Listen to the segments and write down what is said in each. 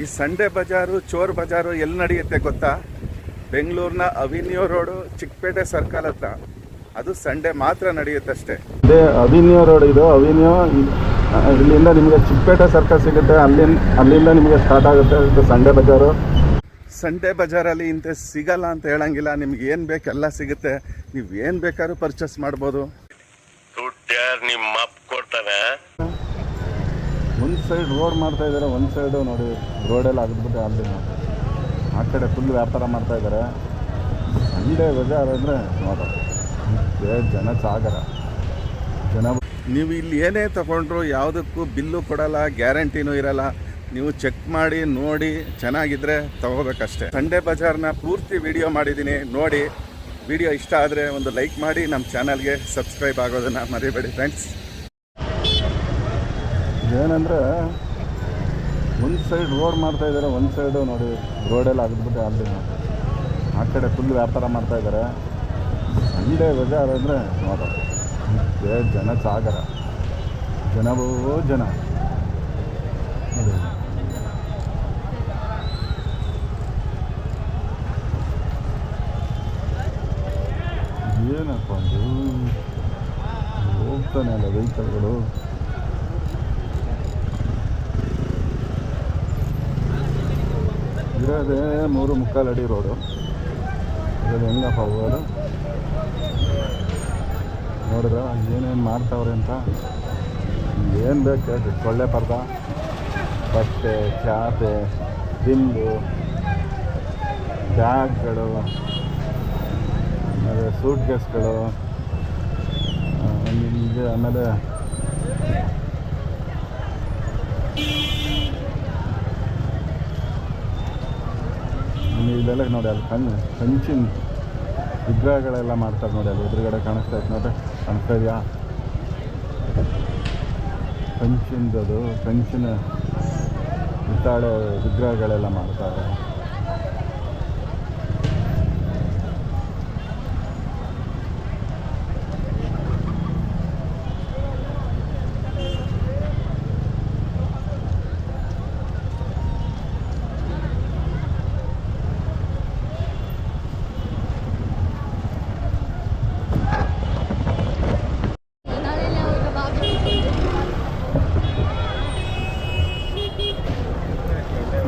ಈ ಸಂಡೆ ಬಜಾರು ಚೋರ್ ಬಜಾರು ಎಲ್ಲಿ ನಡೆಯುತ್ತೆ ಗೊತ್ತಾ? ಬೆಂಗಳೂರಿನ ಅವಿನ್ಯೂ ರೋಡು ಚಿಕ್ಕಪೇಟೆ ಸರ್ಕಲ್ ಹತ್ರ. ಅದು ಸಂಡೆ ಮಾತ್ರ ನಡೆಯುತ್ತಷ್ಟೇ. ಇದೇ ಅವಿನ್ಯೂ ರೋಡ್ ಇದು ಅವಿನ್ಯೂ. ಇಲ್ಲಿಂದ ನಿಮಗೆ ಚಿಕ್ಕಪೇಟೆ ಸರ್ಕಲ್ ಸಿಗುತ್ತೆ. ಅಲ್ಲಿಂದ ಅಲ್ಲಿಂದ ನಿಮಗೆ ಸ್ಟಾರ್ಟ್ ಆಗುತ್ತೆ ಇದು ಸಂಡೆ ಬಜಾರು. ಸಂಡೆ ಬಜಾರಲ್ಲಿ ಇಂಥ ಸಿಗಲ್ಲ ಅಂತ ಹೇಳಂಗಿಲ್ಲ. ನಿಮ್ಗೆ ಏನು ಬೇಕೆಲ್ಲ ಎಲ್ಲ ಸಿಗುತ್ತೆ. ನೀವು ಏನು ಬೇಕಾದ್ರೂ ಪರ್ಚೇಸ್ ಮಾಡ್ಬೋದು. ನಿಮ್ಮ ಸೈಡ್ ರೋಡ್ ಮಾಡ್ತಾ ಇದ್ದಾರೆ ಒಂದು ಸೈಡು ನೋಡಿ ರೋಡೆಲ್ಲ ಆಗಿದ್ಬಿಟ್ಟು ಅಲ್ಲಿ ಆ ಕಡೆ ಫುಲ್ ವ್ಯಾಪಾರ ಮಾಡ್ತಾ ಇದ್ದಾರೆ ಸಂಡೆ ಬಜಾರ್ ಅಂದರೆ ನೋಡೋದು ಜನ ಸಾಗರ. ಜನ ನೀವು ಇಲ್ಲಿ ಏನೇ ತಗೊಂಡ್ರು ಯಾವುದಕ್ಕೂ ಬಿಲ್ಲು ಕೊಡಲ್ಲ, ಗ್ಯಾರಂಟಿನೂ ಇರಲ್ಲ. ನೀವು ಚೆಕ್ ಮಾಡಿ, ನೋಡಿ, ಚೆನ್ನಾಗಿದ್ರೆ ತಗೋಬೇಕಷ್ಟೇ. ಸಂಡೇ ಬಜಾರ್ನ ಪೂರ್ತಿ ವಿಡಿಯೋ ಮಾಡಿದ್ದೀನಿ, ನೋಡಿ. ವಿಡಿಯೋ ಇಷ್ಟ ಆದರೆ ಒಂದು ಲೈಕ್ ಮಾಡಿ ನಮ್ಮ ಚಾನಲ್ಗೆ ಸಬ್ಸ್ಕ್ರೈಬ್ ಆಗೋದನ್ನು ಮರಿಬೇಡಿ ಫ್ರೆಂಡ್ಸ್ ಏನಂದರೆ ಒಂದು ಸೈಡ್ ರೋಡ್ ಮಾಡ್ತಾ ಇದ್ದಾರೆ ಒಂದು ಸೈಡು ನೋಡಿ ರೋಡೆಲ್ಲ ಆಗಿದ್ಬಿಟ್ಟು ಅಲ್ಲಿ ಆ ಕಡೆ ಫುಲ್ ವ್ಯಾಪಾರ ಮಾಡ್ತಾ ಇದಾರೆ. ಸಂಡೇ ಬಜಾರ್ ಅಂದರೆ ನೋಡೋದು ಜನ ಸಾಗರ. ಜನವೋ ಜನ. ಏನಪ್ಪ ಅಂದ್ರೆ ಹೋಗ್ತಾನೆ ಅಲ್ಲ ವೆಹಿಕಲ್ಗಳು ಇರೋದೇ ಮೂರು ಮುಕ್ಕಾಲು ಅಡಿ ರೋಡು ಇದು ಹೆಂಗಪ್ಪ ಹೋಗೋದು. ನೋಡಿದ್ರ ಏನೇನು ಮಾಡ್ತಾವ್ರೆ ಅಂತ? ಏನು ಬೇಕು ಹೇಳ್ರಿ? ಸೊಳ್ಳೆ ಪರ್ದ, ಬಟ್ಟೆ, ಚಾಪೆ, ದಿಂಬು, ಬ್ಯಾಗ್ಗಳು, ಆಮೇಲೆ ಸೂಟ್ ಕೇಸ್ಗಳು ಹೀಗೆ ಆಮೇಲೆ ಇಲ್ಲೆಲ್ಲ ನೋಡಿ ಅಲ್ಲಿ ಕಣ್ ಕಂಚಿನ ವಿಗ್ರಹಗಳೆಲ್ಲ ಮಾಡ್ತಾರೆ ನೋಡಿ ಅಲ್ಲಿ ಎದುರುಗಡೆ ಕಾಣಿಸ್ತಾ ಇತ್ತು ನೋಡ್ರಿ, ಕಾಣಿಸ್ತಾ ಇದೆಯಾ? ಕಂಚಿನದು ಕಂಚಿನ ಹಿತ್ತಾಳೆ ವಿಗ್ರಹಗಳೆಲ್ಲ ಮಾಡ್ತಾರೆ.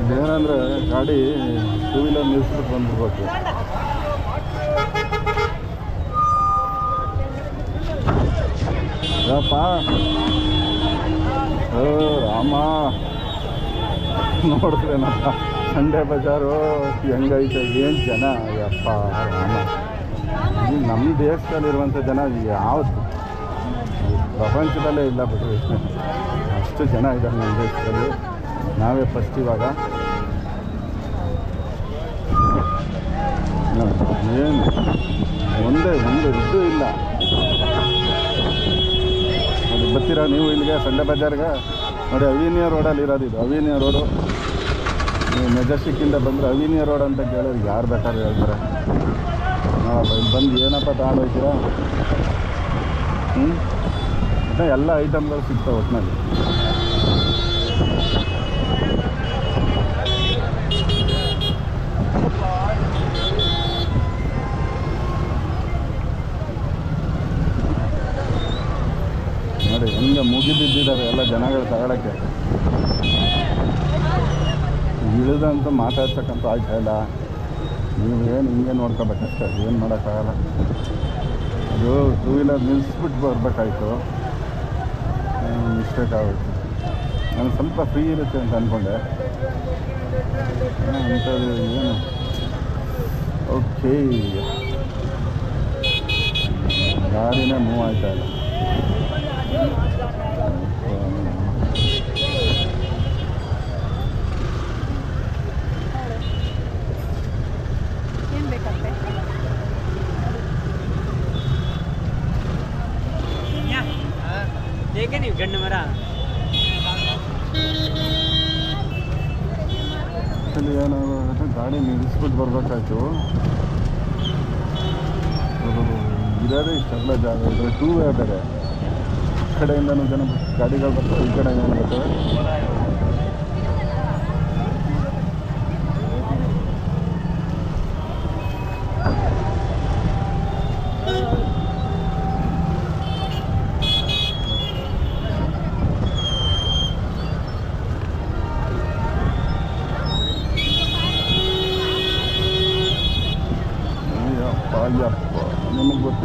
ಇದೇನಂದ್ರೆ ಗಾಡಿ ಟೂ ವೀಲರ್ ನಿಲ್ಸ್ಬಿಟ್ಟು ಬಂದ್ಬಿಡ್ಬೇಕು. ಯಪ್ಪ. ರಾಮ. ನೋಡಿದ್ರೇನಪ್ಪ ಸಂಡೆ ಬಜಾರು ಹೆಂಗೈತೆ, ಏನು ಜನ? ಯಪ್ಪ, ರಾಮ. ಈ ನಮ್ಮ ದೇಶದಲ್ಲಿರುವಂಥ ಜನ ಯಾವುದು? ಪ್ರಪಂಚದಲ್ಲೇ ಇಲ್ಲ ಬಿಡ್ರಿ. ಅಷ್ಟು ಜನ ಇದ್ದಾರೆ ನಮ್ಮ ದೇಶದಲ್ಲಿ. ನಾವೇ ಫಸ್ಟ್ ಇವಾಗ. ಏನು? ಒಂದೇ, ಒಂದು ದುಡ್ಡು ಇಲ್ಲ. ಅದು ಬರ್ತೀರಾ ನೀವು ಇಲ್ಲಿಗೆ ಸಂಡೆ ಬಜಾರ್ಗೆ? ನೋಡಿ, ಅವಿನಿಯ ರೋಡಲ್ಲಿ ಇರೋದು ಇದು. Avenue road. ನೀವು ಮೆಜೆಸ್ಟಿಕ್ಕಿಂದ ಬಂದರೆ ಅವಿನಿಯ ರೋಡ್ ಅಂತ ಕೇಳೋರು ಯಾರು ಬೇಕಾದ್ರೆ ಹೇಳ್ತಾರೆ. ಬಂದು ಏನಪ್ಪ ತಗೊಂಡೋಗ್ತೀರಾ ಹ್ಞೂ ಎಲ್ಲ ಐಟಮ್ಗಳು ಸಿಗ್ತಾವೆ ಒಟ್ಟಿನಲ್ಲಿ ನೋಡಿ ಹೆಂಗೆ ಮುಗಿಬಿದ್ದಿದ್ದಾರೆ ಎಲ್ಲ ಜನಗಳು ಇಳಿದಂತ ಮಾತಾಡ್ತಕ್ಕಂಥ ಆಗ್ತಾ ಇಲ್ಲ ನೀವು ಏನು ಹಿಂಗೆ ನೋಡ್ಕೋಬೇಕಷ್ಟೇ, ಏನು ಮಾಡೋಕ್ಕಾಗಲ್ಲ. ಅದು ಟೂ ವೀಲರ್ ನಿಲ್ಲಿಸ್ಬಿಟ್ಟು ಬರಬೇಕಾಯ್ತು. ಮಿಸ್ಟೇಕ್ ಆಗೋಯ್ತು. ನಾನು ಸ್ವಲ್ಪ ಫ್ರೀ ಇರುತ್ತೆ ಅಂತ ಅಂದ್ಕೊಂಡೆ ಏನು? ಓಕೆ ಗಾಡಿನೇ ಮೂವ್ ಆಯ್ತಾ ಇಲ್ಲ ಏನ್ ಬೇಕಂತೆ ಹೇಗೆ ನೀವು ಗಂಡು ಮರ ಆ್ಯಕ್ಚುಲಿ ಏನಾಗುತ್ತೆ ಗಾಡಿ ನಿಲ್ಲಿಸ್ಬಿಟ್ಟು ಬರ್ಬೇಕಾಯ್ತು. ಇರೋದೇ ಇಷ್ಟೆಲ್ಲ ಜಾಗ ಇದೆ ಟೂ ವೇ ಬೇರೆ. ಈ ಕಡೆಯಿಂದನೂ ಜನ ಗಾಡಿಗಳು ಬರ್ತವೆ ಈ ಕಡೆ ಬರ್ತವೆ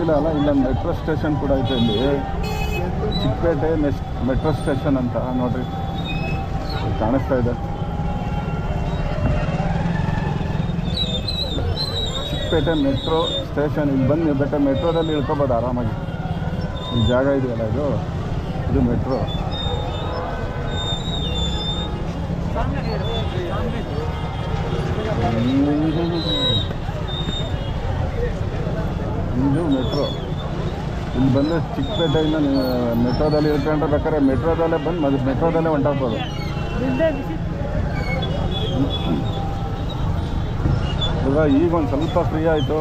ಗೊತ್ತಿಲ್ಲ ಅಲ್ಲ, ಇಲ್ಲ ಮೆಟ್ರೋ ಸ್ಟೇಷನ್ ಕೂಡ ಐತೆ ಇಲ್ಲಿ. ಚಿಕ್ಕಪೇಟೆ ನೆಕ್ಸ್ಟ್ ಮೆಟ್ರೋ ಸ್ಟೇಷನ್ ಅಂತ, ನೋಡ್ರಿ. ಇಲ್ಲಿ ಕಾಣಿಸ್ತಾ ಇದೆ. ಚಿಕ್ಕಪೇಟೆ ಮೆಟ್ರೋ ಸ್ಟೇಷನ್ ಇಲ್ಲಿ ಬಂದು ಬೆಟ್ಟ ಮೆಟ್ರೋದಲ್ಲಿ ಇಳ್ಕೊಬೋದು ಆರಾಮಾಗಿ. ಈ ಜಾಗ ಇದೆಯಲ್ಲ ಇದು? ಇದು ಮೆಟ್ರೋ ಇದು ಮೆಟ್ರೋ. ಇಲ್ಲಿ ಬಂದು ಚಿಕ್ಕಪೇಟೆಯಿಂದ ಮೆಟ್ರೋದಲ್ಲಿ ಇರ್ಕೊಂಡ್ರೆ ಬೇಕಾದ್ರೆ ಮೆಟ್ರೋದಲ್ಲೇ ಬಂದು ಮತ್ತೆ ಮೆಟ್ರೋದಲ್ಲೇ ಹೊಂಟೋಗ್ಬೋದು ಇವಾಗ ಈಗ ಒಂದು ಸ್ವಲ್ಪ ಫ್ರೀ ಆಯಿತು.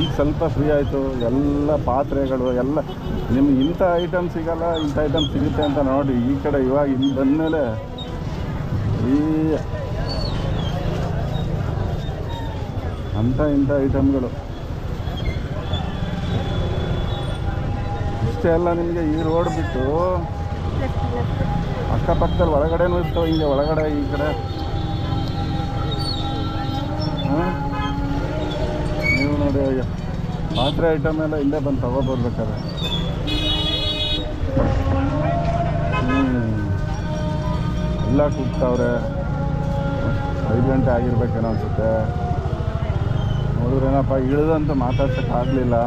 ಈಗ ಸ್ವಲ್ಪ ಫ್ರೀ ಆಯಿತು. ಎಲ್ಲ ಪಾತ್ರೆಗಳು, ಎಲ್ಲ ನಿಮ್ಗೆ ಇಂಥ ಐಟಮ್ ಸಿಗಲ್ಲ, ಇಂಥ ಐಟಮ್ ಸಿಗುತ್ತೆ ಅಂತ ನೋಡಿ ಈ ಕಡೆ ಇವಾಗ ಇಲ್ಲಿ ಬಂದಮೇಲೆ ಈ ಅಂಥ ಇಂಥ ಐಟಮ್ಗಳು ಇಷ್ಟೇ ಅಲ್ಲ ನಿಮಗೆ ಈ ರೋಡ್ ಬಿಟ್ಟು ಅಕ್ಕಪಕ್ಕದಲ್ಲಿ ಒಳಗಡೆನೂ ಇರ್ತವೆ, ಹಿಂಗೆ ಒಳಗಡೆ ಈ ಕಡೆ. ನೀವು ನೋಡಿ ಮಾತ್ರೆ ಐಟಮ್ ಎಲ್ಲ ಇಲ್ಲೇ ಬಂದು ತಗೋಬರ್ಬೇಕಾದ್ರೆ. ಎಲ್ಲ ಕೂಗ್ತಾವ್ರೆ. ಐದು ಗಂಟೆ ಆಗಿರ್ಬೇಕೇನೋ ಅನ್ಸುತ್ತೆ. ನೋಡಿದ್ರೇನಪ್ಪ ಇಳಿದಂತೂ ಮಾತಾಡ್ಸೋಕ್ಕಾಗಲಿಲ್ಲ.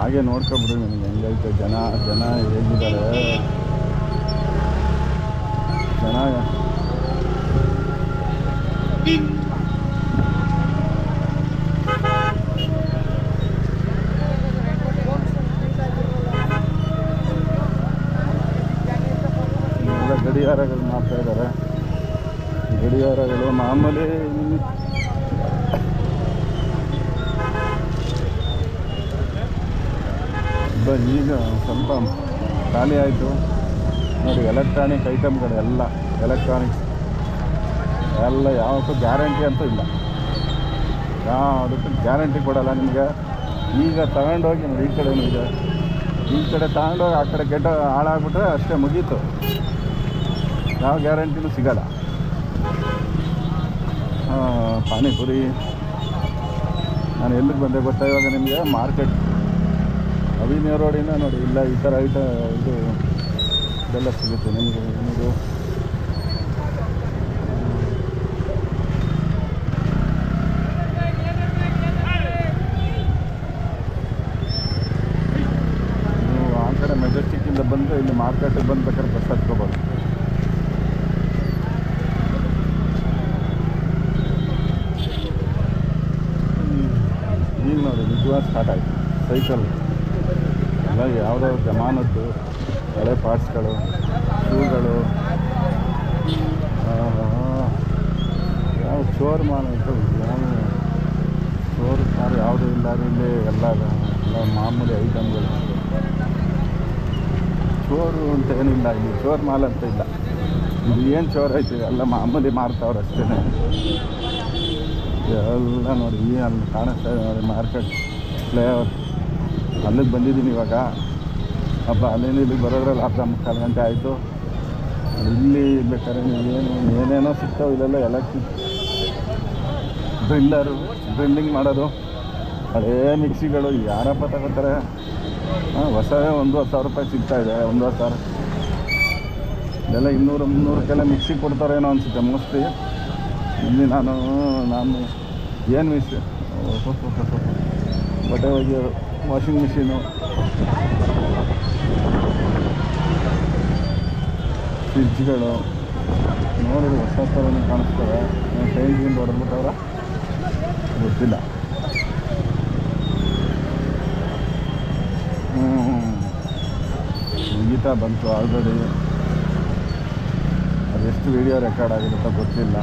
ಹಾಗೆ ನೋಡ್ಕೊಬಿಡಿ ನಿಮ್ಗೆ ಹೆಂಗೈತೆ ಜನ ಜನ ಹೇಗಿದ್ದಾರೆ? ಜನ ಗಡಿಯಾರಗಳು ಮಾಡ್ತಾ ಇದ್ದಾರೆ. ಗಡಿಯಾರಗಳು ಮಾಮೂಲಿ ಬ- ಈಗ ಸ್ವಲ್ಪ ಖಾಲಿ ಆಯಿತು. ನೋಡಿ ಎಲೆಕ್ಟ್ರಾನಿಕ್ ಐಟಮ್ಗಳು ಎಲ್ಲ ಎಲೆಕ್ಟ್ರಾನಿಕ್ಸ್ ಎಲ್ಲ ಯಾವತ್ತೂ ಗ್ಯಾರಂಟಿ ಅಂತೂ ಇಲ್ಲ. ಯಾವುದಕ್ಕೂ ಗ್ಯಾರಂಟಿ ಕೊಡೋಲ್ಲ ನಿಮಗೆ. ಈಗ ತಗೊಂಡೋಗಿ ನೋಡಿ, ಈ ಕಡೆ ನಿಮಗೆ ಈ ಕಡೆ ತಗೊಂಡೋಗಿ ಆ ಕಡೆ ಕೆಟ್ಟ ಹಾಳಾಗ್ಬಿಟ್ರೆ ಅಷ್ಟೇ ಮುಗೀತು. ಯಾವ ಗ್ಯಾರಂಟಿನೂ ಸಿಗಲ್ಲ. ಪಾನಿಪುರಿ. ನಾನು ಎಲ್ಲಿಗೆ ಬಂದೆ ಗೊತ್ತಾ ಇವಾಗ ನಿಮಗೆ? ಮಾರ್ಕೆಟ್. ಅವಿನ್ಯ ರೋಡಿನ ನೋಡಿ, ಇಲ್ಲ, ಈ ಥರ ಐಟ ಇದು ಇದೆಲ್ಲ ಸಿಗುತ್ತೆ ನಿಮಗೆ ಏನಿದು ನೀವು ಆ ಕಡೆ ಮೆಜೆಸ್ಟಿಕ್ಕಿಂದ ಬಂದು ಇಲ್ಲಿ ಮಾರ್ಕೆಟಿಗೆ ಬಂದು ಬೇಕಾದ್ರೆ ಬಸ್ ಹತ್ಕೋಬೋದು. ಈಗ ನೋಡಿ, ನಿಜವಾಗ ಸ್ಟಾರ್ಟ್ ಆಯಿತು. ಸೈಕಲ್ ಎಲ್ಲ ಯಾವುದೋ ಜಮಾನದ್ದು, ಹಳೆ ಪಾರ್ಟ್ಸ್ಗಳು ಶೂಗಳು ಯಾವ ಚೋರ್ ಮಾಲ್ ಅಂತ ಯಾವ ಚೋರ್ ಕಾರ್ ಯಾವುದು ಇಲ್ಲ ಇಲ್ಲಿ ಎಲ್ಲ ಎಲ್ಲ ಮಾಮೂಲಿ ಐಟಮ್ಗಳು ಚೋರು ಅಂತ ಏನಿಲ್ಲ, ಇಲ್ಲಿ ಚೋರ್ ಮಾಲ್ ಅಂತ ಇಲ್ಲ. ಇಲ್ಲಿ ಏನು ಚೋರ್ ಐತಿ, ಎಲ್ಲ ಮಾಮೂಲಿ ಮಾರ್ತವ್ರು ಅಷ್ಟೇ ಎಲ್ಲ ನೋಡಿ ಅಲ್ಲಿ ಕಾಣಿಸ್ತಾ ಇದೆ ನೋಡಿ, ಮಾರ್ಕೆಟ್. ಫ್ಲೇವರ್ ಅಲ್ಲಿಗೆ ಬಂದಿದ್ದೀನಿ ಇವಾಗ. ಹಬ್ಬ ಅಲ್ಲಿಂದ ಇಲ್ಲಿಗೆ ಬರೋದ್ರಲ್ಲಿ ಅರ್ಧ ಮುಕ್ಕಾಲು ಗಂಟೆ ಆಯಿತು. ಇಲ್ಲಿ ಬೇಕಾದ್ರೆ ಏನು, ಏನೇನೋ ಸಿಗ್ತಾವೆ ಇಲ್ಲೆಲ್ಲ ಎಲೆಕ್ಟ್ರಿಕ್ ಡ್ರಿಲ್ಲರು ಡ್ರಿಲ್ಲಿಂಗ್ ಮಾಡೋದು. ಹಳೇ ಮಿಕ್ಸಿಗಳು, ಯಾರಪ್ಪ ತಗೋತಾರೆ ಹಾಂ ಹೊಸವೇ ಒಂದೂವರೆ ಸಾವಿರ ರೂಪಾಯಿ ಸಿಗ್ತಾ ಇದೆ ಒಂದೂವರೆ ಸಾವಿರ. ಇದೆಲ್ಲ ಇನ್ನೂರು, ಮುನ್ನೂರಕ್ಕೆಲ್ಲ ಮಿಕ್ಸಿ ಕೊಡ್ತಾರೇನೋ ಅನಿಸುತ್ತೆ ಮೋಸ್ಟ್ಲಿ. ಇಲ್ಲಿ ನಾನು ನಾನು, ಏನು ಮಿಸ್ ಬಟ್ಟೆ ಒಗೆಯೋದು. Washing machine. ಫ್ರಿಜ್ಗಳು ನೋಡಿದ್ರೆ ಹೊಸ ಥರನೇ ಕಾಣಿಸ್ತವೆ. ಗಿಂಟ್ ಹೊಡೆದ್ಬಿಟ್ಟವ್ರ ಗೊತ್ತಿಲ್ಲ. ಮುಗೀತಾ ಬಂತು ಆಲ್ರೆಡಿ ಅದೆಷ್ಟು ವಿಡಿಯೋ ರೆಕಾರ್ಡ್ ಆಗಿರುತ್ತೋ ಗೊತ್ತಿಲ್ಲ.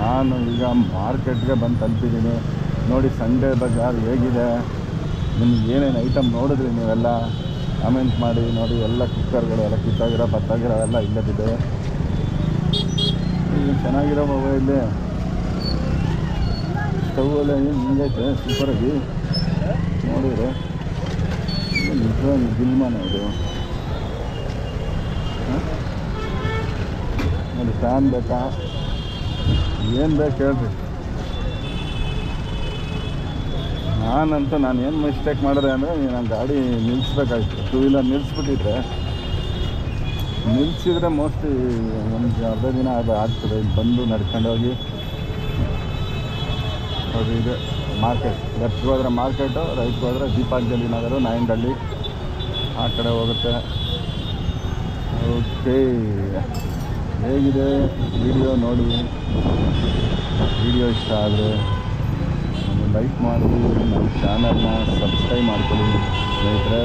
ನಾನು ಈಗ ಮಾರ್ಕೆಟ್ಗೆ ಬಂದು ತಲುಪಿದ್ದೀನಿ. ನೋಡಿ ಸಂಡೇ ಬಜಾರ್ ಹೇಗಿದೆ? ನಿಮ್ಗೆ ಏನೇನು ಐಟಮ್ ನೋಡಿದ್ರಿ ನೀವೆಲ್ಲ? ಕಮೆಂಟ್ ಮಾಡಿ, ನೋಡಿ ಎಲ್ಲ ಕುಕ್ಕರ್ಗಳು ಎಲ್ಲ ಕಿತ್ತಾಗಿರೋ, ಬತ್ತಾಗಿರೋ ಎಲ್ಲ ಇಲ್ಲದಿದೆ. ಈಗ ಚೆನ್ನಾಗಿರೋ ಮೊಬೈಲ್ ಸ್ಟವ್ ಎಲ್ಲ ಏನು ಹಿಂಗೈತೆ ಸೂಪರಾಗಿ ನೋಡಿದ್ರೆ ನಿಜವಾಗಿ ಗಿಲ್ಮಾನ ಇದು? ನೋಡಿ ಫ್ಯಾನ್ ಬೇಕಾ? ಏನು ಬೇಕು ಹೇಳ್ರಿ. ನಾನಂತೂ ನಾನು ಏನು ಮಿಸ್ಟೇಕ್ ಮಾಡಿದೆ ಅಂದರೆ ನಾನು ಗಾಡಿ ನಿಲ್ಲಿಸ್ಬೇಕಾಗಿತ್ತು ಟೂ ವೀಲರ್ ನಿಲ್ಲಿಸ್ಬಿಟ್ಟಿದ್ರೆ ನಿಲ್ಲಿಸಿದ್ರೆ ಮೋಸ್ಟ್ಲಿ ಒಂದು ಅರ್ಧ ದಿನ ಅದು ಆಗ್ತದೆ. ಇಲ್ಲಿ ಬಂದು ನಡ್ಕೊಂಡೋಗಿ ಅದು ಇದೆ ಮಾರ್ಕೆಟ್ ಲೆಫ್ಟ್ಗೆ ಹೋದ್ರೆ ಮಾರ್ಕೆಟು ರೈಟ್ಗೆ ಹೋದ್ರೆ ದೀಪಾಂಜಲಿ ನಗರ ನಾಯಂಡಳ್ಳಿ ಆ ಕಡೆ ಹೋಗುತ್ತೆ. ಓಕೆ ಹೇಗಿದೆ? ವಿಡಿಯೋ ನೋಡಿ. ವಿಡಿಯೋ ಇಷ್ಟ ಆದರೆ. ಲೈಕ್ ಮಾಡಿ ನಮ್ಮ ಚಾನಲ್ನ ಸಬ್ಸ್ಕ್ರೈಬ್ ಮಾಡ್ಕೊಳ್ಳಿ ಸ್ನೇಹಿತರೆ.